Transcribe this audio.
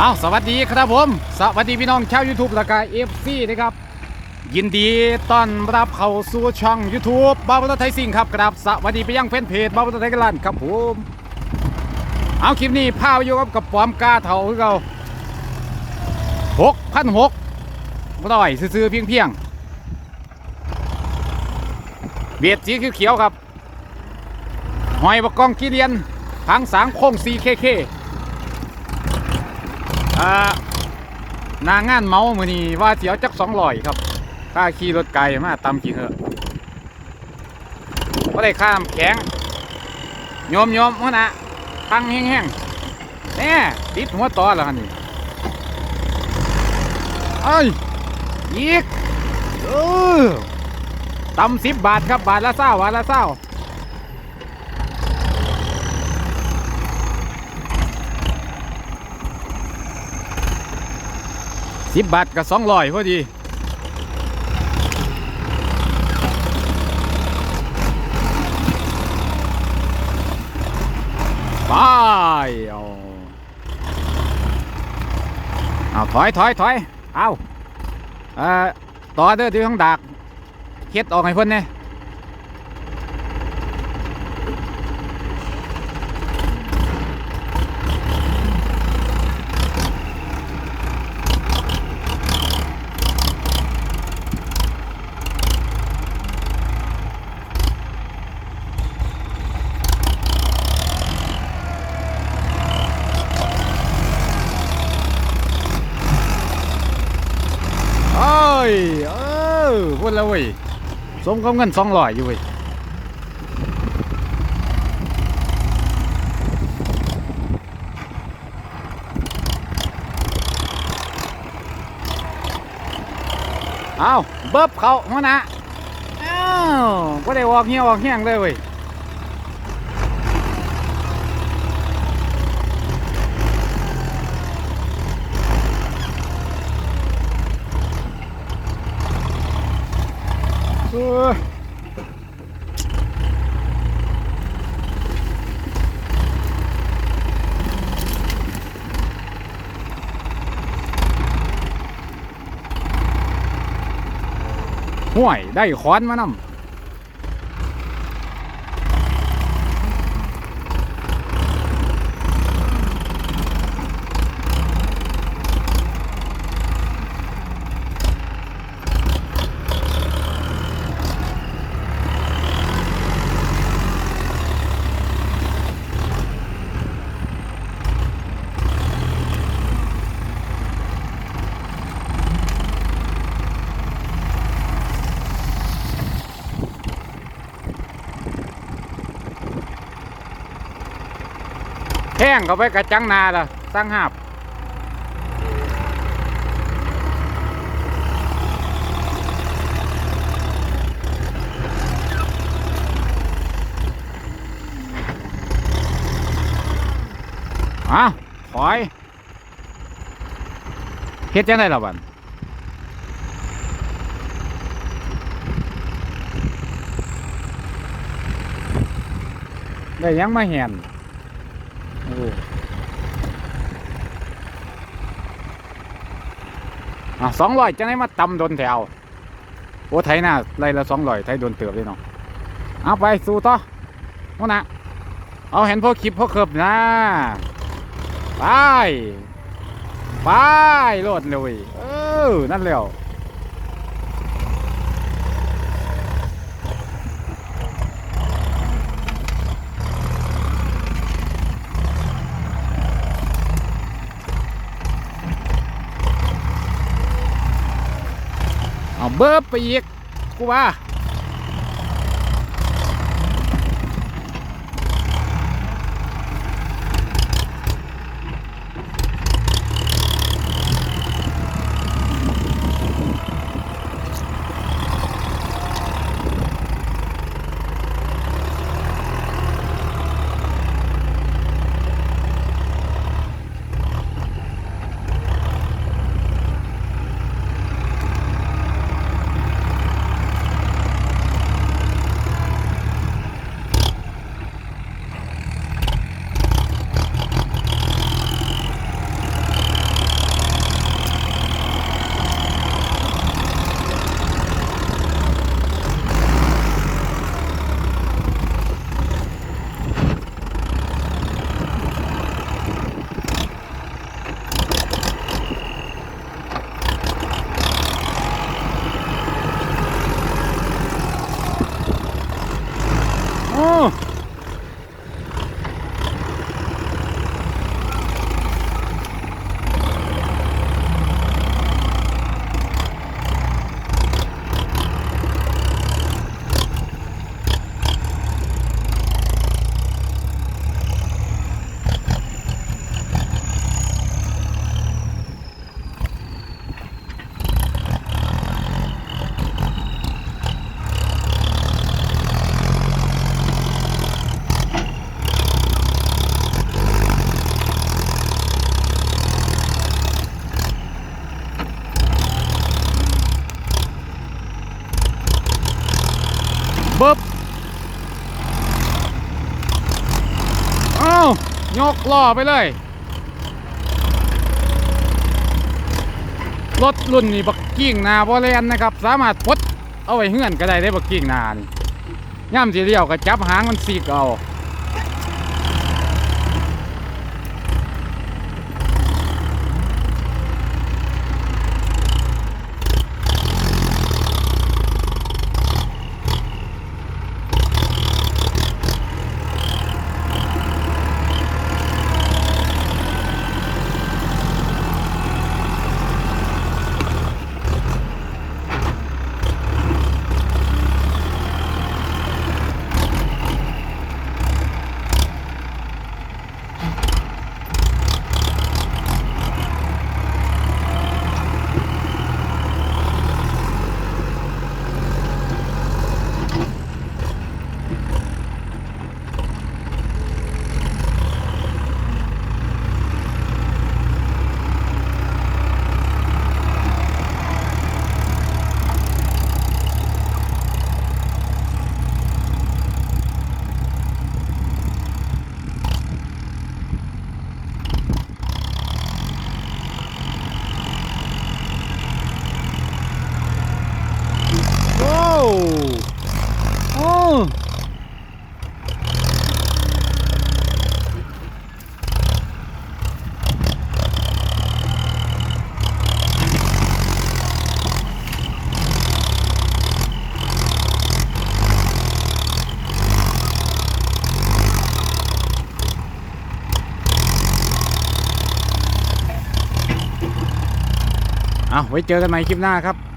เอาสวัสดีครับผม สวัสดีพี่น้องชาว YouTube และก็เอฟซีนะครับ ยินดีต้อนรับเข้าสู่ช่อง YouTube บ้าบัตไทยสิงครับครับสวัสดีไปยังแฟนเพจบ้าบัตไทยกันลันครับผมเอาคลิปนี้พาไปอยู่กับกับปอมกาเถาคือเราหกพันหกร้อยซื้อเพียงเพียงเบียดสีเขียวครับ หอยบกกองกีเรียนทางสางโค้ง CKK อ่านางงานเมามือนี้ว่าเสียวจักสองลอยครับค่าขี่รถไกลมาตำกี่เหอะก็ได้ข้ามแข็งโยมโยมหัวหนะทางแห้งๆแน่ติดหัวต่อแล้วนนี่เอ้ยยีกเออตำสิบบาทครับบาทละเศร้าบาทละเศร้า สิบบาทกับสองร้อยพอดีไปเอาเอาถอยถอยถอยเอาเอ่อต่อเด้อที่ข้างดักเฮ็ดออกให้เพิ่นเนี่ยเอ้ ยเออพูดแล้วเว้ยสมกับเงินสองร้อยอยู่เว้ยเอาเบิบเขาหัวหนะอ้าวก็ได้ออกเหี้ยวออกแห้งเลยเว้ย ห่วยได้ขอนมานำ งเข้าไปกระจังนาละตั้งหาบอะถอยเฮ็ดจังไดล่ะบัดได้หยังมาแหน โอ้สองร้อยจะได้มาตำโดนแถวโอ้ไทยน่ะไรละสองร้อยไทยโดนเติบเลยเนาะเอาไปสู้ต่อโน่นนะเอาเห็นพวกคลิปพวกเคิบนะไปไปโลดเลยเออนั่นแล้ว เบิร์บไปอีกกูว่า บึ๊บอ้าวยกล่อไปเลย รถรุ่นนี้บักกิ้งนาบริเลนนะครับ สามารถพดเอาไว้เฮื่อนก็ได้ได้บักกิ้งนานย่ำสีเดียวกับจับหางมันสีกเอา โอ้เอาไว้เจอกันใหม่คลิปหน้าครับ